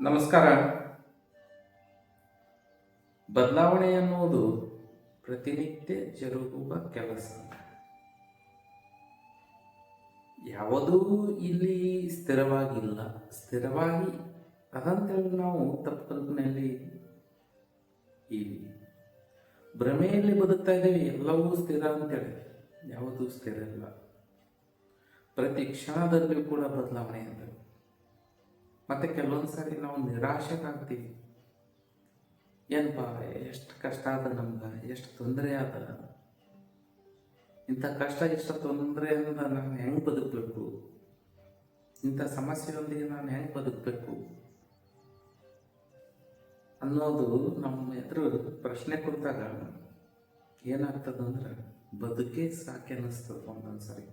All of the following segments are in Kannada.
ನಮಸ್ಕಾರ. ಬದಲಾವಣೆ ಅನ್ನೋದು ಪ್ರತಿನಿತ್ಯ ಜರುಗುವ ಕೆಲಸ. ಯಾವುದೂ ಇಲ್ಲಿ ಸ್ಥಿರವಾಗಿಲ್ಲ. ಸ್ಥಿರವಾಗಿ ಅದಂತೇಳಿ ನಾವು ತಪ್ಪು ಕಲ್ಪನೆಯಲ್ಲಿ ಈ ಭ್ರಮೆಯಲ್ಲಿ ಬದುಕ್ತಾ ಇದ್ದೇವೆ. ಎಲ್ಲವೂ ಸ್ಥಿರ ಅಂತೇಳಿ. ಯಾವುದೂ ಸ್ಥಿರ ಇಲ್ಲ. ಪ್ರತಿ ಕ್ಷಣದಲ್ಲೂ ಕೂಡ ಬದಲಾವಣೆ ಅಂತ ಮತ್ತೆ ಕೆಲವೊಂದು ಸಾರಿ ನಾವು ನಿರಾಶೆಗಾಗ್ತೀವಿ. ಏನಪ್ಪ ಎಷ್ಟು ಕಷ್ಟ ಆದ ನಮ್ಗೆ, ಎಷ್ಟು ತೊಂದರೆ ಆದ. ಇಂಥ ಕಷ್ಟ ತೊಂದರೆ ತೊಂದರೆಯಿಂದ ನಾನು ಹೆಂಗೆ ಬದುಕಬೇಕು? ಇಂಥ ಸಮಸ್ಯೆಯೊಂದಿಗೆ ನಾನು ಹೆಂಗೆ ಬದುಕಬೇಕು? ಅನ್ನೋದು ನಮ್ಮ ಎದುರು ಪ್ರಶ್ನೆ ಕೊಡ್ತಾಗ ಏನಾಗ್ತದಂದ್ರೆ ಬದುಕೇ ಸಾಕೆ ಅನ್ನಿಸ್ತದೆ ಒಂದೊಂದ್ಸರಿ.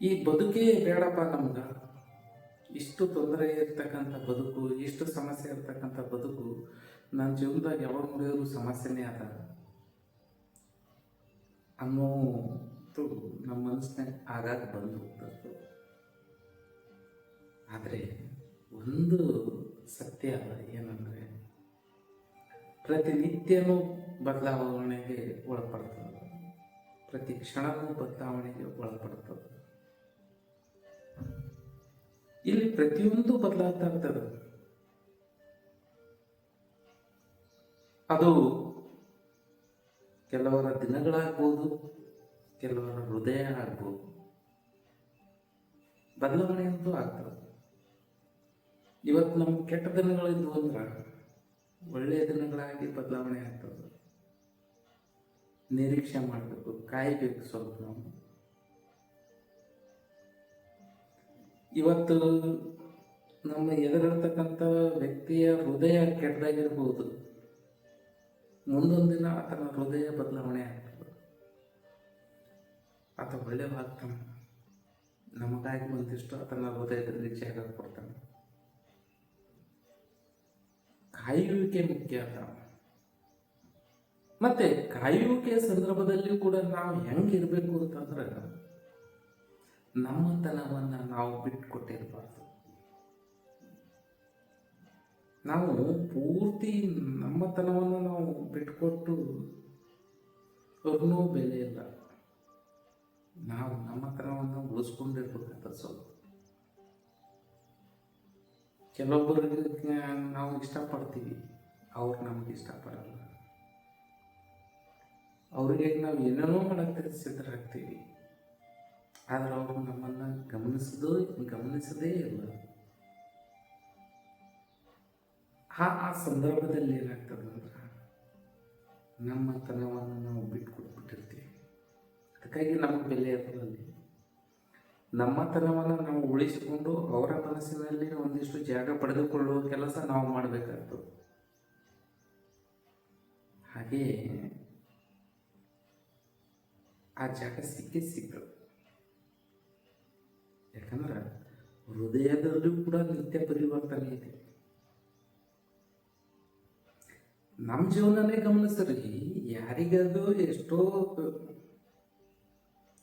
ಈ ಬದುಕೇ ಬೇಡಪ್ಪ ನಮ್ಗೆ. ಇಷ್ಟು ತೊಂದರೆ ಇರ್ತಕ್ಕಂಥ ಬದುಕು, ಇಷ್ಟು ಸಮಸ್ಯೆ ಇರ್ತಕ್ಕಂಥ ಬದುಕು ನನ್ನ ಜೀವನದಾಗ ಯಾವಾಗ ನೋಡಿದ್ರು ಸಮಸ್ಯೆನೇ ಅದ. ಅನ್ನೋದು ನಮ್ಮ ಮನಸ್ಸಿನಾಗ ಆಗಾಗ ಬಂದು ಹೋಗ್ತದೆ. ಆದರೆ ಒಂದು ಸತ್ಯ ಏನಂದರೆ ಪ್ರತಿನಿತ್ಯನೂ ಬದಲಾವಣೆಗೆ ಒಳಪಡ್ತದೆ. ಪ್ರತಿ ಕ್ಷಣವೂ ಬದಲಾವಣೆಗೆ ಒಳಪಡ್ತದೆ. ಇಲ್ಲಿ ಪ್ರತಿಯೊಂದು ಬದಲಾಗ್ತಾ ಇರ್ತದೆ ಅದು ಕೆಲವರ ದಿನಗಳಾಗ್ಬೋದು, ಕೆಲವರ ಹೃದಯ ಆಗ್ಬೋದು. ಬದಲಾವಣೆ ಅಂತೂ ಆಗ್ತದೆ. ಇವತ್ತು ನಮ್ಮ ಕೆಟ್ಟ ದಿನಗಳಿದ್ವು ಅಂದ್ರೆ ಒಳ್ಳೆಯ ದಿನಗಳಾಗಿ ಬದಲಾವಣೆ ಆಗ್ತದೆ. ನಿರೀಕ್ಷೆ ಮಾಡಬೇಕು, ಕಾಯಬೇಕು ಸ್ವಲ್ಪ. ನಾವು ಇವತ್ತು ನಮ್ಮ ಎದುರಿರ್ತಕ್ಕಂಥ ವ್ಯಕ್ತಿಯ ಹೃದಯ ಕೆಟ್ಟದಾಗಿರ್ಬೋದು. ಮುಂದೊಂದು ದಿನ ಆತನ ಹೃದಯ ಬದಲಾವಣೆ ಆಗ್ತದೆ ಆತ ಒಳ್ಳೆಯವಾಗ್ತಾನೆ ನಮಗಾಗಿ ಒಂದಿಷ್ಟು ಆತನ ಹೃದಯದಲ್ಲಿ ಜಾಗ ಕೊಡ್ತಾನೆ. ಕಾಯುವಿಕೆ ಮುಖ್ಯ ಅದ ಮತ್ತೆ ಕಾಯುವಿಕೆಯ ಸಂದರ್ಭದಲ್ಲಿಯೂ ಕೂಡ ನಾವು ಹೆಂಗಿರ್ಬೇಕು ಅಂತಂದ್ರೆ ನಮ್ಮತನವನ್ನು ನಾವು ಬಿಟ್ಟುಕೊಟ್ಟಿರಬಾರ್ದು. ನಾವು ಪೂರ್ತಿ ನಮ್ಮತನವನ್ನು ನಾವು ಬಿಟ್ಕೊಟ್ಟು ಅವ್ರನ್ನೂ ಬೆಲೆ ಇಲ್ಲ. ನಾವು ನಮ್ಮತನವನ್ನು ಉಳಿಸ್ಕೊಂಡಿರ್ಬೇಕಾಗ್ತದೆ ಸ್ವಲ್ಪ. ಕೆಲವೊಬ್ಬರಿಗೆ ನಾವು ಇಷ್ಟಪಡ್ತೀವಿ. ಅವ್ರು ನಮ್ಗೆ ಇಷ್ಟಪಡಲ್ಲ. ಅವ್ರಿಗೆ ನಾವು ಏನೇನೋ ಮಾಡಕ್ಕೆ ಸಿದ್ಧರಾಗ್ತೀವಿ ಆದರೆ ಅವರು ನಮ್ಮನ್ನು ಗಮನಿಸೋದು ಗಮನಿಸದೇ ಇಲ್ಲ. ಆ ಆ ಸಂದರ್ಭದಲ್ಲಿ ಏನಾಗ್ತದೆ ಅಂದ್ರೆ ನಮ್ಮ ತನವನ್ನು ನಾವು ಬಿಟ್ಕೊಟ್ಬಿಟ್ಟಿರ್ತೀವಿ. ಅದಕ್ಕಾಗಿ ನಮಗೆ ಬೆಲೆ ಅದರಲ್ಲಿ ನಮ್ಮ ತನವನ್ನು ನಾವು ಉಳಿಸಿಕೊಂಡು ಅವರ ಮನಸ್ಸಿನಲ್ಲಿ ಒಂದಿಷ್ಟು ಜಾಗ ಪಡೆದುಕೊಳ್ಳುವ ಕೆಲಸ ನಾವು ಮಾಡಬೇಕಾಗ್ತದೆ. ಹಾಗೆಯೇ ಆ ಜಾಗ ಸಿಕ್ಕೇ ಸಿಗ್ತದೆ ಯಾಕಂದ್ರೆ ಹೃದಯದಲ್ಲೂ ಕೂಡ ನಿತ್ಯ ಪರಿವರ್ತನೆ ಇದೆ. ನಮ್ಮ ಜೀವನನೇ ಗಮನಿಸ್ರಿ ಯಾರಿಗದು ಎಷ್ಟೋ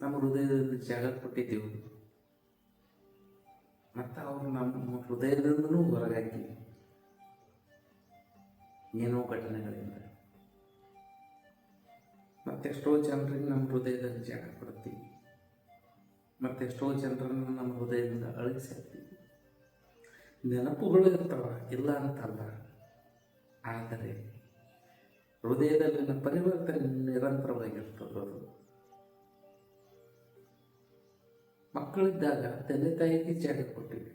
ನಮ್ಮ ಹೃದಯದಲ್ಲಿ ಜಾಗ ಕೊಟ್ಟಿದ್ದೀವಿ. ಮತ್ತು ಅವ್ರು ನಮ್ಮ ಹೃದಯದಿಂದನೂ ಹೊರಗಾಕಿ ಏನೋ ಘಟನೆಗಳಿಂದ. ಮತ್ತೆಷ್ಟೋ ಜನರಿಗೆ ನಮ್ಮ ಹೃದಯದಲ್ಲಿ ಜಾಗ ಕೊಡ್ತೀವಿ. ಮತ್ತೆಷ್ಟೋ ಜನರನ್ನು ನಮ್ಮ ಹೃದಯದಿಂದ ಅಳಿಸಿರ್ತೀವಿ ನೆನಪುಗಳು ಇರ್ತಾವ, ಇಲ್ಲ ಅಂತಲ್ಲ. ಆದರೆ ಹೃದಯದಲ್ಲಿನ ಪರಿವರ್ತನೆ ನಿರಂತರವಾಗಿರ್ತದೆ ಅದು. ಮಕ್ಕಳಿದ್ದಾಗ ತಂದೆ ತಾಯಿಗೆ ಜಾಗ ಕೊಟ್ಟಿವಿ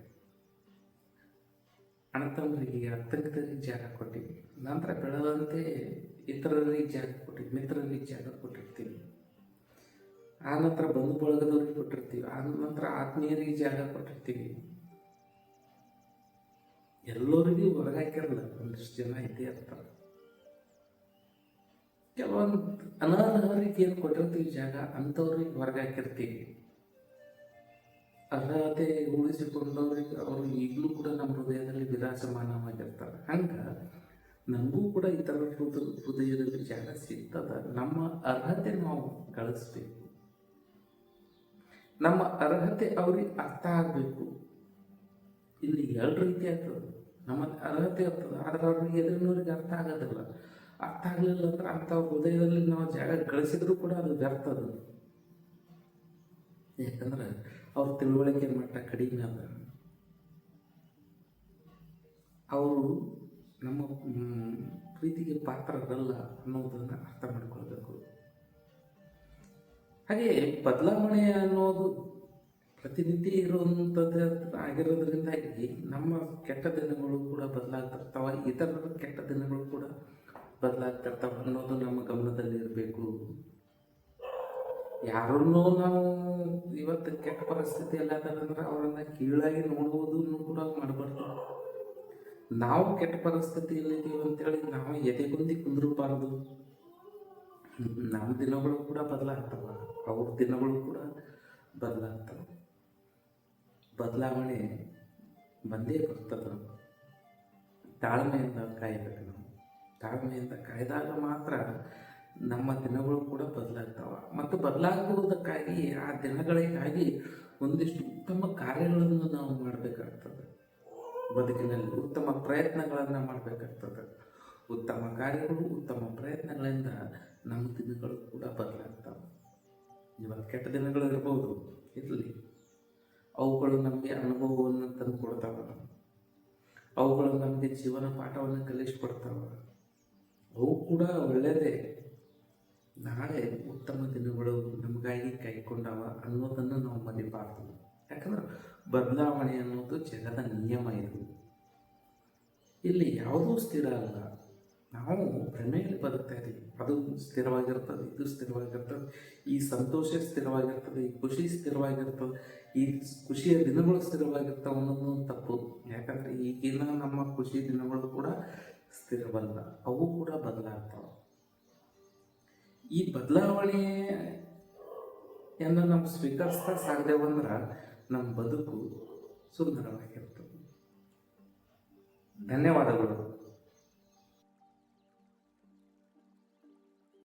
ಅಣ್ಣತಮ್ಮರಿಗೆ ಅತ್ತಂಗರಿಗೆ ಜಾಗ ಕೊಟ್ಟಿವಿ ನಂತರ ಬೆಳೆದಂತೆ ಇತರರಿಗೆ ಜಾಗ ಕೊಟ್ಟಿವಿ ಮಿತ್ರರಿಗೆ ಜಾಗ ಕೊಟ್ಟಿರ್ತೀವಿ. ಆ ನಂತರ ಬಂಧು ಬಳಗದವ್ರಿಗೆ ಕೊಟ್ಟಿರ್ತೀವಿ. ಆ ನಂತರ ಆತ್ಮೀಯರಿಗೆ ಜಾಗ ಕೊಟ್ಟಿರ್ತೀವಿ. ಎಲ್ಲರಿಗೂ ಹೊರಗಾಕಿರಲ್ಲ ಒಂದಿಷ್ಟು ಜನ ಇದ್ದೇ ಅಂತ. ಕೆಲವೊಂದು ಅನರ್ಹರಿಗೆ ಏನು ಕೊಟ್ಟಿರ್ತೀವಿ ಜಾಗ, ಅಂಥವ್ರಿಗೆ ಹೊರಗಾಕಿರ್ತೀವಿ ಅರ್ಹತೆ ಉಳಿಸಿಕೊಂಡವ್ರಿಗೆ ಅವರು ಈಗಲೂ ಕೂಡ ನಮ್ಮ ಹೃದಯದಲ್ಲಿ ವಿರಾಜಮಾನವಾಗಿರ್ತಾರೆ. ಹಂಗೆ ನಮಗೂ ಕೂಡ ಇತರ ಹೃದಯ ಹೃದಯದಲ್ಲಿ ಜಾಗ ಸಿಗ್ತದ. ನಮ್ಮ ಅರ್ಹತೆ ನಾವು ಗಳಿಸ್ಬೇಕು. ನಮ್ಮ ಅರ್ಹತೆ ಅವ್ರಿಗೆ ಅರ್ಥ ಆಗಬೇಕು. ಇಲ್ಲಿ ಎರಡು ರೀತಿ ಆಗ್ತದೆ. ನಮ್ಮ ಅರ್ಹತೆ ಆಗ್ತದೆ, ಆದ್ರೆ ಅವ್ರಿಗೆ ಎದುರಿನವ್ರಿಗೆ ಅರ್ಥ ಆಗೋದಿಲ್ಲ. ಅರ್ಥ ಆಗಲಿಲ್ಲ ಅಂದ್ರೆ ಅಂಥ ಹೃದಯದಲ್ಲಿ ನಾವು ಜಾಗ ಗಳಿಸಿದ್ರು ಕೂಡ ಅದು ವ್ಯರ್ಥ ಅದು. ಯಾಕಂದ್ರೆ ಅವ್ರ ತಿಳುವಳಿಕೆ ಮಟ್ಟ ಕಡಿಮೆ ಅದ. ಅವರು ನಮ್ಮ ಪ್ರೀತಿಗೆ ಪಾತ್ರರಲ್ಲ ಅನ್ನೋದನ್ನು ಅರ್ಥ ಮಾಡ್ಕೊಳ್ಬೇಕು. ಹಾಗೆ ಬದಲಾವಣೆ ಅನ್ನೋದು ಪ್ರತಿನಿತ್ಯ ಇರುವಂಥದ್ದು ಆಗಿರೋದ್ರಿಂದಾಗಿ ನಮ್ಮ ಕೆಟ್ಟ ದಿನಗಳು ಕೂಡ ಬದಲಾಗ್ತಿರ್ತಾವ, ಇತರರ ಕೆಟ್ಟ ದಿನಗಳು ಕೂಡ ಬದಲಾಗ್ತಿರ್ತಾವ ಅನ್ನೋದು ನಮ್ಮ ಗಮನದಲ್ಲಿ ಇರಬೇಕು ಯಾರನ್ನೂ ನಾವು ಇವತ್ತು ಕೆಟ್ಟ ಪರಿಸ್ಥಿತಿ ಎಲ್ಲ ಅಂದ್ರೆ ಅವರನ್ನ ಕೀಳಾಗಿ ನೋಡುವುದನ್ನು ಕೂಡ ಮಾಡಬಾರ್ದು. ನಾವು ಕೆಟ್ಟ ಪರಿಸ್ಥಿತಿಯಲ್ಲಿದ್ದೀವಿ ಅಂತೇಳಿ ನಾವು ಎದೆಗುಂದಿ ಕುಂದಿರಬಾರದು. ನಮ್ಮ ದಿನಗಳು ಕೂಡ ಬದಲಾಗ್ತವ. ಅವ್ರ ದಿನಗಳು ಕೂಡ ಬದಲಾಗ್ತವೆ. ಬದಲಾವಣೆ ಬಂದೇ ಬರ್ತದೆ ತಾಳ್ಮೆಯಿಂದ ಕಾಯಬೇಕು ನಾವು. ತಾಳ್ಮೆಯಿಂದ ಕಾಯ್ದಾಗ ಮಾತ್ರ ನಮ್ಮ ದಿನಗಳು ಕೂಡ ಬದಲಾಗ್ತವೆ. ಮತ್ತು ಬದಲಾಗುವುದಕ್ಕಾಗಿ ಆ ದಿನಗಳಿಗಾಗಿ ಒಂದಿಷ್ಟು ಉತ್ತಮ ಕಾರ್ಯಗಳನ್ನು ನಾವು ಮಾಡಬೇಕಾಗ್ತದೆ. ಬದುಕಿನಲ್ಲಿ ಉತ್ತಮ ಪ್ರಯತ್ನಗಳನ್ನು ಮಾಡಬೇಕಾಗ್ತದೆ. ಉತ್ತಮ ಕಾರ್ಯಗಳು ಉತ್ತಮ ಪ್ರಯತ್ನಗಳಿಂದ ನಮ್ಮ ದಿನಗಳು ಕೂಡ ಬದಲಾಗ್ತವೆ. ಇವಾಗ ಕೆಟ್ಟ ದಿನಗಳು ಇರ್ಬೋದು, ಇರಲಿ. ಅವುಗಳು ನಮಗೆ ಅನುಭವವನ್ನು ತಂದು ಕೊಡ್ತಾವ ಅವುಗಳು ನಮಗೆ ಜೀವನ ಪಾಠವನ್ನು ಕಲಿಸ್ಕೊಡ್ತಾವ. ಅವು ಕೂಡ ಒಳ್ಳೆಯದೇ ನಾಳೆ ಉತ್ತಮ ದಿನಗಳು ನಮಗಾಗಿ ಕೈಕೊಂಡವ ಅನ್ನೋದನ್ನು ನಾವು ಮರಿಬಾರ್ದು. ಯಾಕಂದ್ರೆ ಬದಲಾವಣೆ ಅನ್ನೋದು ಜಗದ ನಿಯಮ ಇದು. ಇಲ್ಲಿ ಯಾವುದೂ ಸ್ಥಿರ ಅಲ್ಲ. ನಾವು ಭ್ರಮೆಯಲ್ಲಿ ಬದುಕ್ತಾ ಇದ್ದೀವಿ. ಅದು ಸ್ಥಿರವಾಗಿರ್ತದೆ, ಇದು ಸ್ಥಿರವಾಗಿರ್ತದೆ, ಈ ಸಂತೋಷ ಸ್ಥಿರವಾಗಿರ್ತದೆ, ಈ ಖುಷಿ ಸ್ಥಿರವಾಗಿರ್ತದೆ, ಈ ಖುಷಿಯ ದಿನಗಳು ಸ್ಥಿರವಾಗಿರ್ತವೆ ಅನ್ನೋದು ತಪ್ಪು. ಯಾಕಂದರೆ ಈಗಿನ ನಮ್ಮ ಖುಷಿ ದಿನಗಳು ಕೂಡ ಸ್ಥಿರವಲ್ಲ, ಅವು ಕೂಡ ಬದಲಾಗ್ತವೆ. ಈ ಬದಲಾವಣೆಯನ್ನು ನಾವು ಸ್ವೀಕರಿಸ್ತಾ ಸಾಗದೇವಂದ್ರೆ ನಮ್ಮ ಬದುಕು ಸುಂದರವಾಗಿರ್ತದೆ. ಧನ್ಯವಾದಗಳು.